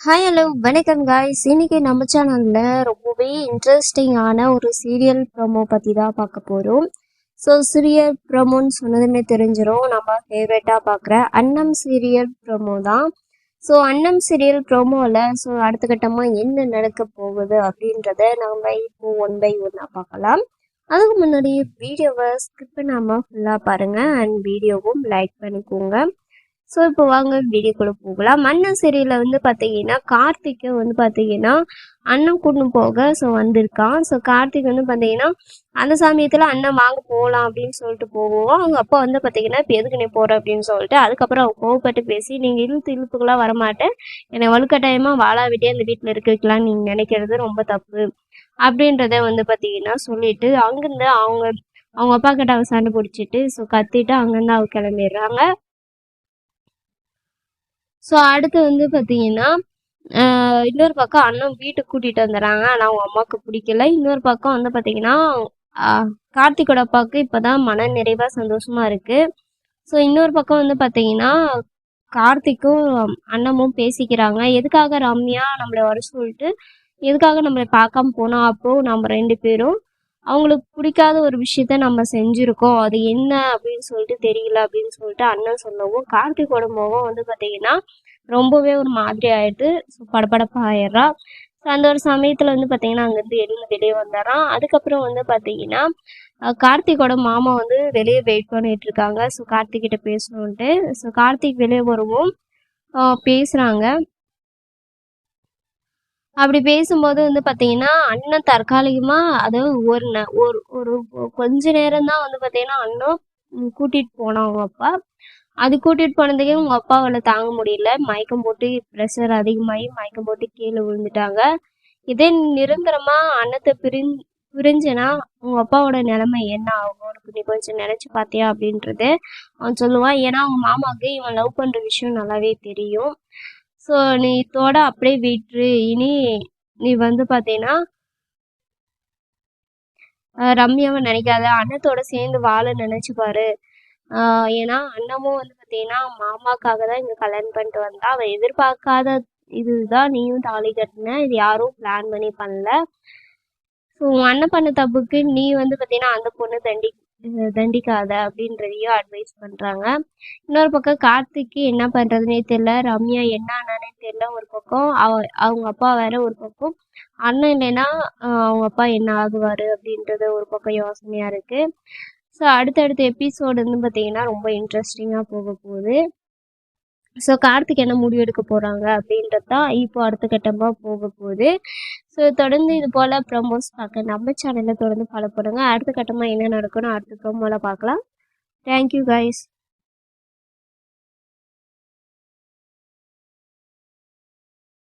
Hi hello வணக்கம் guys இன்னைக்கு நம்ம சேனலில் ரொம்பவே இன்ட்ரெஸ்டிங்கான ஒரு சீரியல் ப்ரோமோ பற்றி தான் பார்க்க போகிறோம் ஸோ சீரியல் ப்ரோமோன்னு சொன்னதுமே தெரிஞ்சிடும் நம்ம ஃபேவரட்டாக பார்க்குற அன்னம் சீரியல் ப்ரோமோ தான். ஸோ அன்னம் சீரியல் ப்ரோமோவில் ஸோ அடுத்த கட்டமாக என்ன நடக்க போகுது அப்படின்றத நம்ம இப்போ ஒன் பை ஒன்னாக பார்க்கலாம். அதுக்கு முன்னாடி வீடியோவை ஸ்கிப் பண்ணாமல் ஃபுல்லாக பாருங்கள் அண்ட் வீடியோவும் லைக் பண்ணிக்கோங்க. ஸோ இப்போ வாங்க வீடியோக்குள்ளே போகலாம். மன்னன் சீரியலில் வந்து பார்த்தீங்கன்னா கார்த்திக்கை வந்து பார்த்தீங்கன்னா அண்ணன் கூட்டு போக ஸோ வந்திருக்கான். ஸோ கார்த்திக் வந்து பார்த்தீங்கன்னா அந்த சமயத்தில் அண்ணன் வாங்க போகலாம் அப்படின்னு சொல்லிட்டு போவோம். அவங்க அப்பா வந்து பார்த்தீங்கன்னா இப்போ எதுக்கு நீ போகிற அப்படின்னு சொல்லிட்டு அதுக்கப்புறம் அவங்க கோவப்பட்டு பேசி நீங்கள் இழுத்து இழுப்புக்கெல்லாம் வரமாட்டேன். என்னை வலுக்கட்டாயமாக வாழாவிட்டே அந்த வீட்டில் இருக்க வைக்கலாம்னு நீங்கள் நினைக்கிறது ரொம்ப தப்பு அப்படின்றத வந்து பார்த்தீங்கன்னா சொல்லிட்டு அங்கேருந்து அவங்க அவங்க அப்பா கிட்ட அவ சண்டை பிடிச்சிட்டு ஸோ கத்திட்டு அங்கேருந்து அவ கிளம்பிடுறாங்க. ஸோ அடுத்து வந்து பார்த்தீங்கன்னா இன்னொரு பக்கம் அண்ணன் வீட்டுக்கு கூட்டிகிட்டு வந்துடுறாங்க ஆனால் அவங்க அம்மாவுக்கு பிடிக்கல. இன்னொரு பக்கம் வந்து பார்த்தீங்கன்னா கார்த்திகோட அப்பாவுக்கு இப்போ தான் மன நிறைவாக சந்தோஷமாக இருக்குது ஸோ இன்னொரு பக்கம் வந்து பார்த்தீங்கன்னா கார்த்திக்கும் அண்ணமும் பேசிக்கிறாங்க. எதுக்காக ரம்யா நம்மளை வர சொல்லிட்டு எதுக்காக நம்மளை பார்க்காம போனோம் அப்போ நம்ம ரெண்டு பேரும் அவங்களுக்கு பிடிக்காத ஒரு விஷயத்த நம்ம செஞ்சுருக்கோம். அது என்ன அப்படின்னு சொல்லிட்டு தெரியல அப்படின்னு சொல்லிட்டு அண்ணன் சொல்லவும் கார்த்திகோட முகம் வந்து பார்த்தீங்கன்னா ரொம்பவே ஒரு மாதிரி ஆயிடுது ஸோ ஆயிடுறா. ஸோ அந்த ஒரு சமயத்தில் வந்து பார்த்தீங்கன்னா அங்கேருந்து எழுந்து வெளியே வந்துடுறான் அதுக்கப்புறம் வந்து பார்த்தீங்கன்னா கார்த்திகோட மாமா வந்து வெளியே வெயிட் பண்ணிட்டு இருக்காங்க. ஸோ கார்த்திக் கிட்ட பேசணுன்ட்டு ஸோ கார்த்திக் வெளியே வருவோம். பேசுகிறாங்க அப்படி பேசும்போது வந்து பார்த்தீங்கன்னா அண்ணன் தற்காலிகமாக அதாவது ஒரு ந- ஒரு ஒரு கொஞ்ச நேரம் தான் வந்து பார்த்தீங்கன்னா அண்ணன் கூட்டிகிட்டு போனான் அவங்க அப்பா. அது கூட்டிகிட்டு போனதுக்கே உங்க அப்பாவால் தாங்க முடியல. மயக்கம் போட்டு ப்ரெஷர் அதிகமாகி மயக்கம் போட்டு கீழே விழுந்துட்டாங்க. இதே நிரந்தரமாக அன்னத்தை பிரிஞ் பிரிஞ்சனா உங்க அப்பாவோட நிலைமை என்ன ஆகும்? உனக்கு நீ கொஞ்சம் நினைச்சு பார்த்தியா அப்படின்றது அவன் சொல்லுவான். ஏன்னா அவங்க மாமாவுக்கு இவன் லவ் பண்ற விஷயம் நல்லாவே தெரியும். ஸோ நீ இதோட அப்படியே விட்டுரு இனி நீ வந்து பார்த்தீங்கன்னா ரம்யாவை நினைக்காத. அண்ணத்தோட சேர்ந்து வாழ நினைச்சு பாரு. ஏன்னா அண்ணமும் வந்து பார்த்தீங்கன்னா மாமாக்காக தான் இங்கே கல்யாணம் பண்ணிட்டு வந்தா. அவன் எதிர்பார்க்காத இதுதான் நீயும் தாலி கட்டின. இது யாரும் பிளான் பண்ணி பண்ணல. ஸோ உன் அண்ணன் பண்ண தப்புக்கு நீ வந்து பார்த்தீங்கன்னா அந்த பொண்ணு தண்டி தண்டிக்காத அப்படின்றதையும் அட்வைஸ் பண்ணுறாங்க இன்னொரு பக்கம் கார்த்திக்கு என்ன பண்ணுறதுனே தெரியல. ரம்யா என்ன ஆனானே தெரியல ஒரு பக்கம். அவ அவங்க அப்பா வேற ஒரு பக்கம். அண்ணன் இல்லைன்னா அவங்க அப்பா என்ன ஆகுவார் அப்படின்றது ஒரு பக்கம் யோசனையாக இருக்குது ஸோ அடுத்தடுத்த எபிசோடு வந்து பார்த்தீங்கன்னா ரொம்ப இன்ட்ரெஸ்டிங்காக போக போகுது ஸோ கார்த்திக் என்ன முடிவு எடுக்க போகிறாங்க அப்படின்றது தான் இப்போ அடுத்த கட்டமாக போக போகுது. ஸோ தொடர்ந்து இது போல் ப்ரமோஸ் பார்க்க நம்ம சேனலில் தொடர்ந்து ஃபாலோ பண்ணுங்கள் அடுத்த கட்டமாக என்ன நடக்கணும் அடுத்த ப்ரமோவில் பார்க்கலாம். Thank you guys